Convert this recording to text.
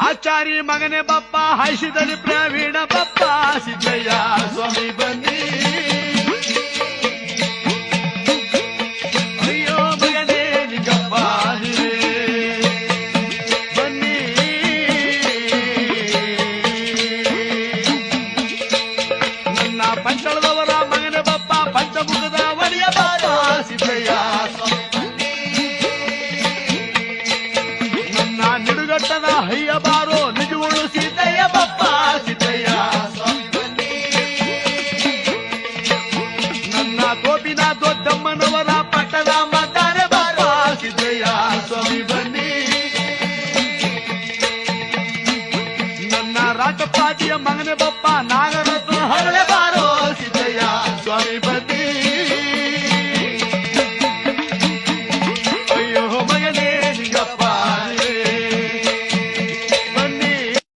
ಆಚಾರಿ ಮಗನೇ ಬಪ್ಪ ಹೈಸಿದಲ್ಲಿ ಪ್ರವೀಣ ಬಪ್ಪ, ಸಿದ್ದಯ್ಯ ಸ್ವಾಮಿ ಬನ್ನಿ. ಅಯ್ಯೋ ಮಗನೇ ನಿಂಗಪ್ಪ. ಬನ್ನಿ. ನನ್ನ ಪಂಚಳದವರ ಮಗನೇ ಬಪ್ಪ, ಪಂಚಮುಖದ ಒಡೆಯ ಬಾರ, ಸಿದ್ದಯ್ಯ. ಪಟ್ಟಣ ಹಯ್ಯ ಬಾರೋ ನಿಜಗಳು ಸೀತೆಯ ಬಪ್ಪ ಸೀತೆಯ ನನ್ನ ಗೋಪಿನ ದೊಡ್ಡಮ್ಮನವರ ಪಟ್ಟಣ ಮಾತಾರೆ ಬಾರೋ, ಸೀತೆಯ ಸ್ವಾಮಿ ಬನ್ನಿ ನನ್ನ ರಾಜಪಾಟಿಯ